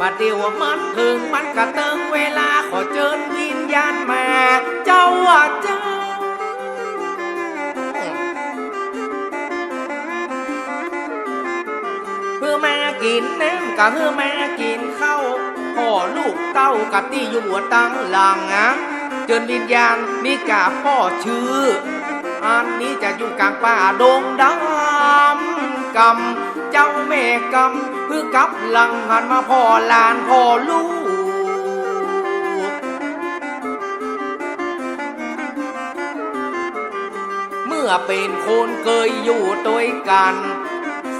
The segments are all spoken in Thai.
บัดเดียวมันถึงมันกระเติงเวลาขอเจิญวิญญาณมา เจ้าว่าเจ้าเพื่อแม่กินน้ำกับเพื่อแม่กินข้าวพ่อลูกเต้ากับที่อยู่หัวตั้งหลังอะเจิญวิญญาณนี่กาพ่อชื่อ อันนี้จะอยู่กลางป่าดงดำกำ เจ้าแม่กำเพื่อกับหลังหันมาพ่อหลานพ่อลูกเมื่อเป็นคนเคยอยู่ด้วยกัน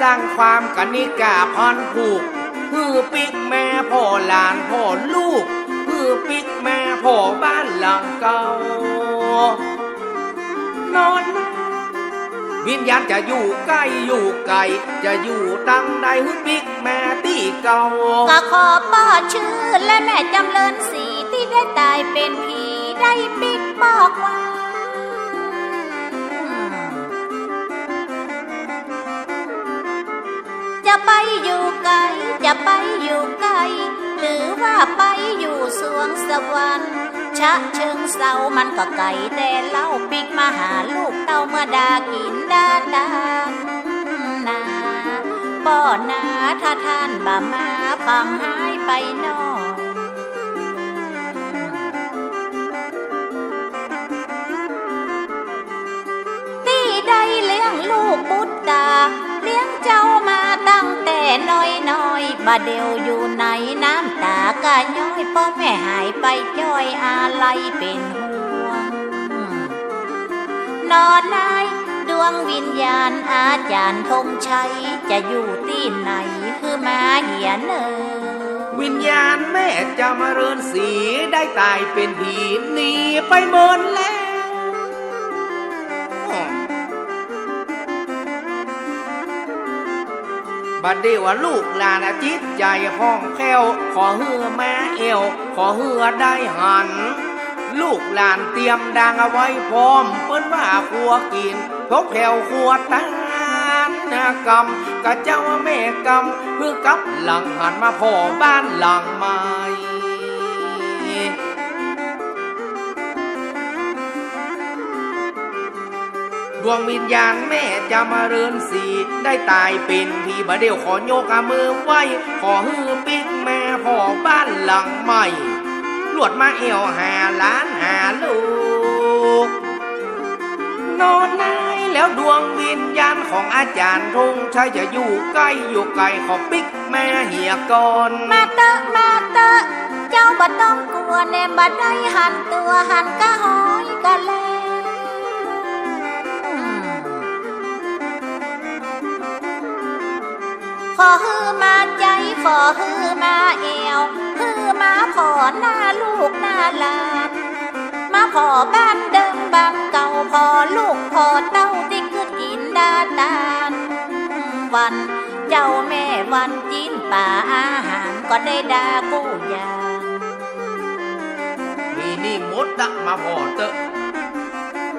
สร้างความกันนิกาพันผูกฮือปิกแม่พ่อหลานพ่อลูกฮือปิกแม่พ่อบ้านหลังเก่านอน วิญญาณจะอยู่ใกล้อยู่ไกลจะอยู่ตั้งใดฮือปิกแม่ที่เก่าก็ขอป้อชื่อและแม่จำเริญสีที่ได้ตายเป็นผีได้ปิดบอกว่าจะไปอยู่ไกลจะไปอยู่ไกลหรือว่าไปอยู่สวงสวรรค์ ชะเชิงเศร้ามันก็ไก่แต่เล่าปิกมาหาลูกเต้าเมื่อดากินดาดานนาป้อนาถ้าท่านบ่มาฟังหายไปนอยตี้ได้เลี้ยงลูกบุตรตาเลี้ยงเจ้า บาเดียวอยู่ในน้ำตากะย้อยพ่อแม่หายไปจ้อยอาลัยเป็นห่วง นอนนายดวงวิญญาณอาจารย์ธงชัยจะอยู่ที่ไหนคือมาเหียนเนอวิญญาณแม่จะมาเริญสีได้ตายเป็นผีหนีไปเมินแล้ว บัดเดียวลูกหลานจิตใจห้องแผ้วขอเฮือแม่เอวขอเฮือได้หัน ลูกหลานเตรียมดังเอาไว้พร้อมเปิ้นว่าครัวกินพกแผ่วครัวตั้งนากำกะเจ้าแม่กรรมเพื่อกับหลังหันมาพ่อบ้านหลังมา ดวงวิญญาณแม่จะมาเรือนสีได้ตายเป็นพี่บาเดียวขอโยกมือไว้ ขอฮือปิ๊กแม่พ่อบ้านหลังใหม่ลวดมาเอวหาล้านหาลูก นอนนายแล้วดวงวิญญาณของอาจารย์ธงชัยจะอยู่ใกล้อยู่ไกลขอปิ๊กแม่เหียก่อนมาเตอะมาเตอะเจ้าบ่ต้องกลัวแน่บ่ได้หันตัวหันกะหอยกะแล ขอฮือมาใจขอฮือมาเอวฮือมาขอหน้าลูกหน้าหลาน มาขอบ้านเดิมบางเก่าพอลูกพอเต้าที่ขึ้นอินดาตานวันเจ้าแม่วันจีนป่าอาหารก็ได้ดากู้ยางมีนี่มดดักมาพอเตอะ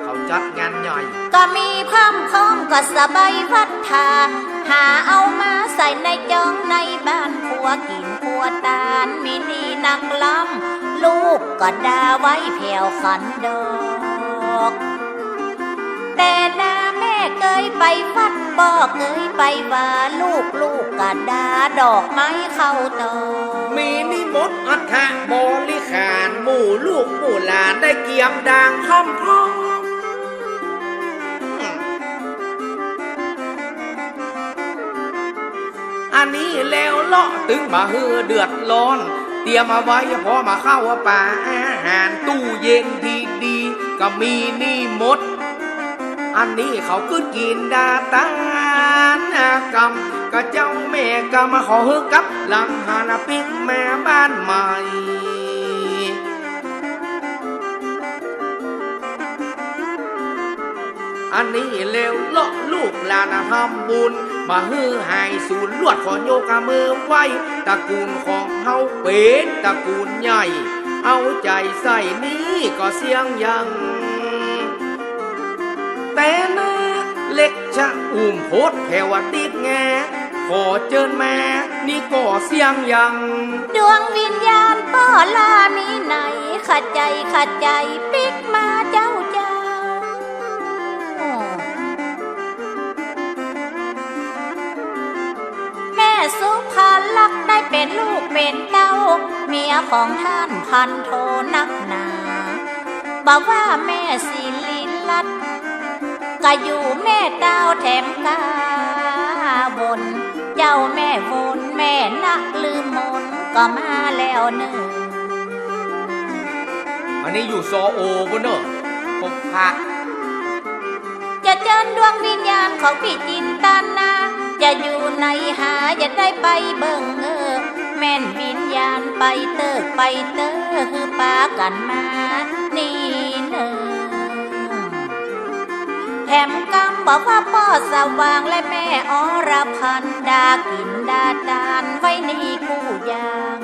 เขาจัดงานใหญ่ ก็มีพร้อมพร้อมก็สบายวัดทา หาเอามาใส่ในจองในบ้านผัวกินผัวตาลมีนี่นักล้ำลูกก็ดาไว้แผ่วขันดอกแต่นาแม่เคยไปฟัดบอกเคยไปว่าลูกลูกกะดาดอกไม้เข้าตอมีนิมนต์อัฐบริขารหมู่ลูกหมู่หลานได้เกียมดังค่อมพ้อง อันนี้แล้วเลาะตึงมาเฮือเดือดร้อน เตรียมเอาไว้พอมาเข้าป่าอาหารตู้เย็นดีดีๆก็มีนี่หมด อันนี้เขาขึ้นกินดาตานกรรมก็เจ้าแม่ก็มาขอเฮึกกับ หลังหานาปิกแม่บ้านใหม่อันนี้เร็วเลาะลูกหลานทำบุญ มาฮือหายสูนลวดขอโยกามือไว้ตระกูลของเฮาเป็นตระกูลใหญ่ เอาใจใส่นี้ก็เสียงยัง แต่นะเล็กชะอุ่มโพดแผวติดแงขอเจิญแม่นี่ก็เสียงยัง ดวงวิญญาณพ่อลามีไหนขัดใจขัดใจปิกมาจ เป็นลูกเป็นเต้า เมียของท่านพันโทนักหนาบอกว่าแม่สิลินลัดก็อยู่แม่เต้าแถมกาบน เจ้าแม่วนแม่นักลืมมนก็มาแล้วหนึ่งอันนี้อยู่โซโอบุนเนอะพบพระจะเจิญดวงวิญญาณของพี่จินตานา จะอยู่ในหาจะได้ไปเบิ่งเออแม่นวิญญาณไปเติกไปเตอคือปากันมานี่เนอแถมกำบอกว่าพ่อสว่างและแม่อรพันดากินดาดานไว้นี่คู่ยาง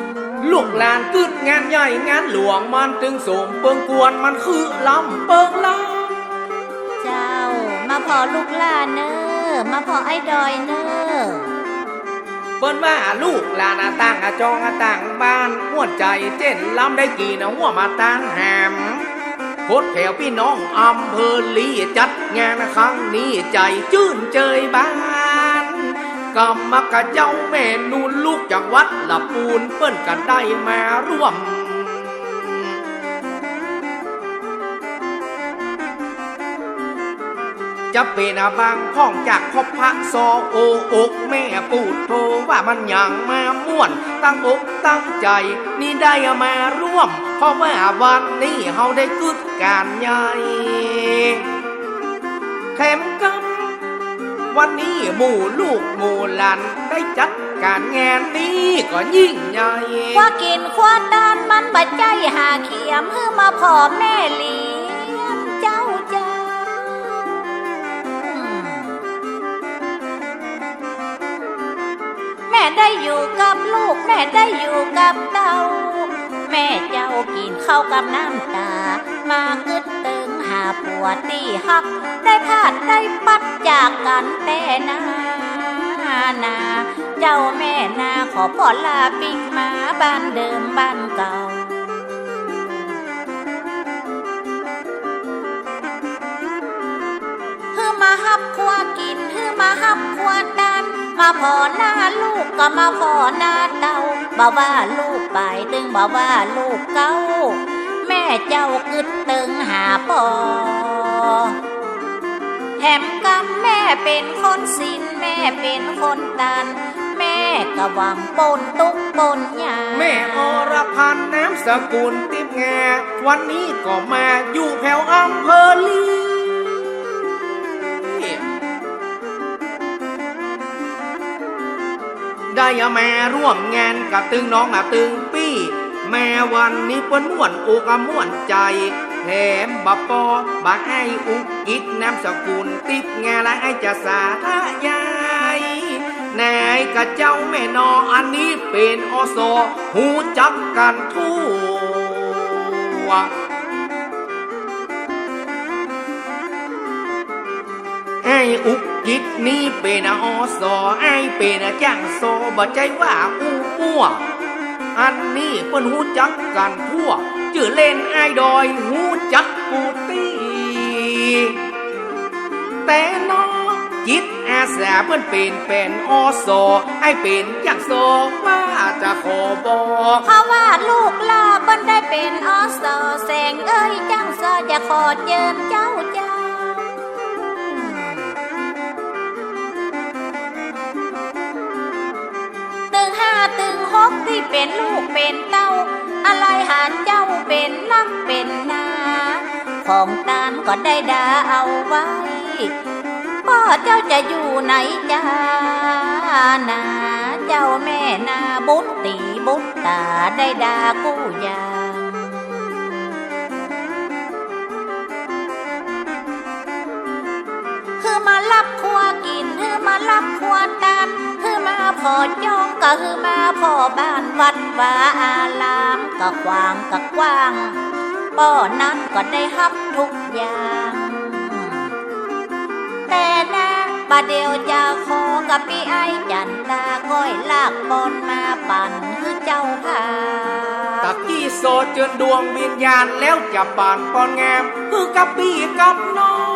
ลูกหลานกึดงานใหญ่งานหลวงมันตึงสมเปิงกวนมันคือลำเปิงลาเจ้ามาพอลูกหล่าเนอ มาพอไอ้ดอยเนอเปิ้นว่าลูกลานอะตั้งอะจองอะตั้งบ้านหัวใจเจนลำได้กี่นะหัวมาตั้งแหมโคตรแถวพี่น้องอำเภอลีจัดงานครั้งนี้ใจจื่นเจยบ้านกำมกะเจ้าแม่นูนลูกจากวัดละปูนเปิ้นกันได้มาร่วม จะเป็นบางพ้องจากพบพระโซอโออกแม่ปูดโทว่ามันยังมาม่วน ตั้งอกตั้งใจ นี่ได้มาร่วม เพราะว่าวันนี้เฮาได้กึดการใหญ่แถมกำวันนี้หมู่ลูกหมู่หลานได้จัดการงานนี้ก็ยิ่งใหญ่ว่ากินขวาดานมันบัดใจหาเขียมเพื่อมาพ่อแม่ลี ได้อยู่กับลูก แม่ได้อยู่กับเต้าแม่เจ้ากินข้าวกับน้ำตา มากึดตึงหาผัวตีหัก ได้พลาดได้ปัดจากกันแต่นานา เจ้าแม่นาขอพ่อลาปิกมาบ้านเดิมบ้านเก่าฮือมาฮับครัวกินฮือมาฮับครัวตา มาพอหน้าลูกก็มาพอหน้าเต้าบอกว่าลูกไปตึงบอกว่าลูกเก้า แม่เจ้ากึดตึงหาปอแถมกำแม่เป็นคนสินแม่เป็นคนตัน แม่ก็หวังปนตุกปนยาแม่อรพันน้ำสกุลติบแง วันนี้ก็มาอยู่แถวอำเภอลี ได้มาร่วมงานกับตึงน้องอะตึงปี้ แม่วันนี้เปิ้นม่วนอกะม่วนใจแถมบะปอบะไออุกอิดน้ำสกุลติบแงและไอจะสาทายายนายกับเจ้าแม่นออันนี้เป็นอสอหูจักกันทั่วไอ้อุก ยิดนี่เป็นอสอไอเป็นจ้างโซบ่ใจว่าอูปัวอันนี้เปิ้นหูจักกันทั่วชื่อเล่นไอดอยหูจักปูตีแต่น้องจิตอาสาเปิ้นเป็นเป็นอสอไอเป็นจ้างโซว่าจะขอบอกเพราะว่าลูกลาเปิ้นได้เป็นอสอแสงเอ้ยจังโซจะขอเจิญเจ้าาตึงหกที่เป็นลูกเป็นเต้า อะไรหาเจ้าเป็นนักเป็นนา ของตานก็ได้ดาเอาไว้ พ่อเจ้าจะอยู่ไหนจ้านาเจ้าแม่นาบุตรตีบุตรตาได้ดากู้ยาคือมารับครัวกินคือมารับครัวตาน มาพอจองก็คือมาพอบ้านวัดวาอารามก็กว้างก็กว้างป้อนั้นก็ได้ฮับทุกอย่าง แต่นะบาเดียวจะขอกับพี่ไอ้จันตาก้อยลากบอลมาปั่นคือเจ้าค่ะตะกี้โซเจนดวงวิญญาณแล้วจะปานปอนแงมคือกับพี่กับน้อง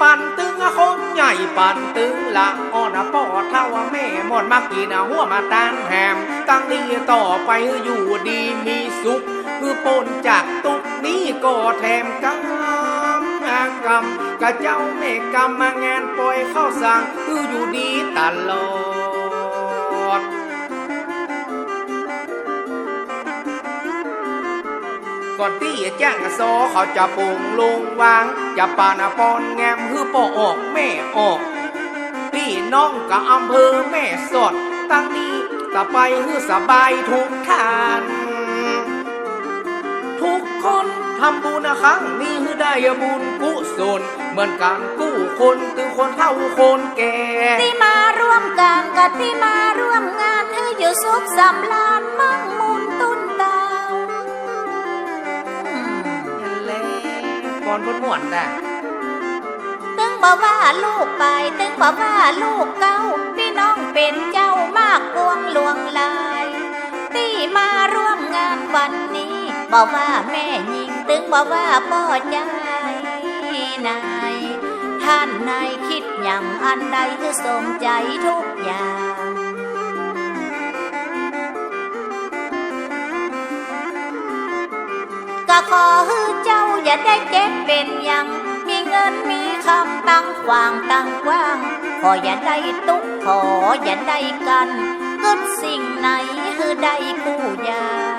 ปั่นตึงอะคนใหญ่ปั่นตึงละอ่อนอะปอดเท่าว่าแม่หมดมากินอะหัวมาตานแหม ตั้งนี้ต่อไปอยู่ดีมีสุขคือปนจากตุกนี้ก็แถมกำอากรรมกะเจ้าแม่กรรมมางานปล่อยเข้าสั่งคืออยู่ดีตลอด ก่อนที่แจ้งโซเขาจะปรุงลงวางจะปานาปอนแงมคือปอออกแม่ออกพี่น้องกับอำเภอแม่สอดตั้งนี้จะไปคือสบายทุกทานทุกคนทำบุญนะครั้งนี้คือได้บุญกุศลเหมือนการกู้คนตือคนเฒ่าคนแก่ที่มาร่วมกันกับที่มาร่วมงานให้อยู่สุขสำราญมั่งมุน ก่อนบนหวนได้ตึงบอกว่าลูกไป ตึงบอกว่าลูกเก้าพี่น้องเป็นเจ้ามากกวงหลวงลายที่มาร่วมงานวันนี้ บอกว่าแม่ยิง ตึงบอกว่าพ่อใจนาย ท่านนายคิดอย่างอันใดคือสมใจทุกอย่าง ก็ขอให้เจ้าอย่าได้เก็บเป็นยัง มีเงินมีคำตั้งกว้างตั้งกว้าง ขออย่าได้ตุกขออย่าได้กันเกิดสิ่งไหนคือได้ผู้ยาง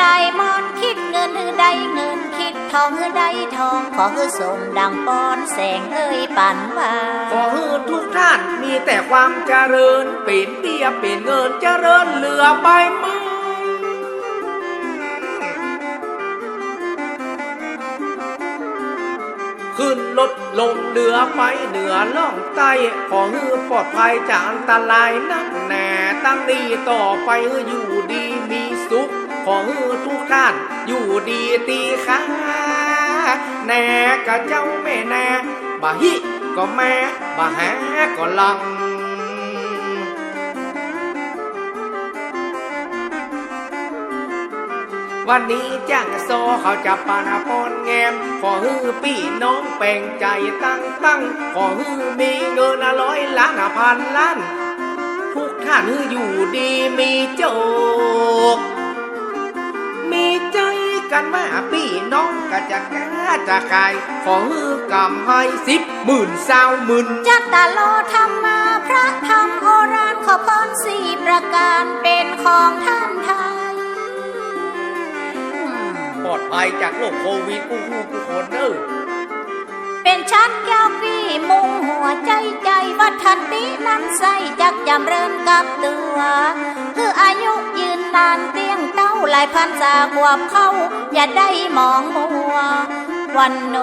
นายมอนคิดเงินคือได้เงินคิดทองคือได้ทอง ขอคือสมดังปอนแสงเอ้ยปันว่าขอให้ทุกท่านมีแต่ความเจริญ เป็นเบียเป็นเงินเจริญเหลือไปมือ ขึ้นรถลงเรือไปเหนือล่องใต้ขอให้ปลอดภัยจากอันตรายนักแหน่ตั้งดีต่อไปอยู่ดีมีสุข ขอให้ทุกท่านอยู่ดีตีค้าแหน่กับเจ้าแม่แหน่บะฮิก็แม่บะแหก็ลัง วันนี้จ้างโซเขาจะปานาปอนแงม ขอฮือพี่น้องแป่งใจตั้งตั้ง ขอฮือมีเงินอะร้อยล้านอะพันล้าน ทุกท่านฮืออยู่ดีมีโจก มีใจกันมาพี่น้องก็จะกล้าจะขาย ขอฮือกำให้สิบหมื่นสาวหมื่นจัตตาโลธรรมาพระธรรมโอรานขอพรสี่ประการเป็นของท่านทยอืม ปลอดภัยจากโรคโควิดกู้กู้กู้คนเด้อเป็นชัดแก้วพี่มุงหัวใจใจวัฒนตินั้นใส่จักจำเริญกับตัวคืออายุยืนนานเตียงเต้าหลายพันสากวบเข้า อย่าได้มองมัววันโน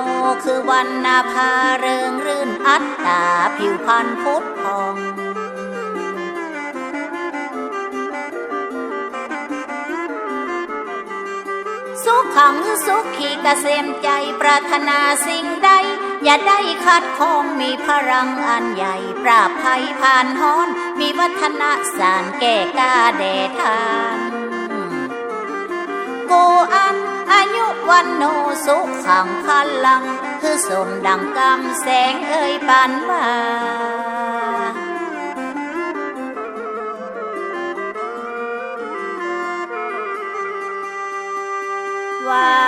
คือวันนาภาเริงรื่นอัตตาผิวพรรณพุทธ สุขขังสุขขีกเกษมใจปรารถนาสิ่งใด อย่าได้ขัดข้องมีพลังอันใหญ่ ปราบภัยผ่านฮ้อน มีวัฒนะสารแก่กาแดทานกูอันอายุวันโนสุขขังพลัง คือสมดังกำแสงเอ่ยปันว่าว่า bye.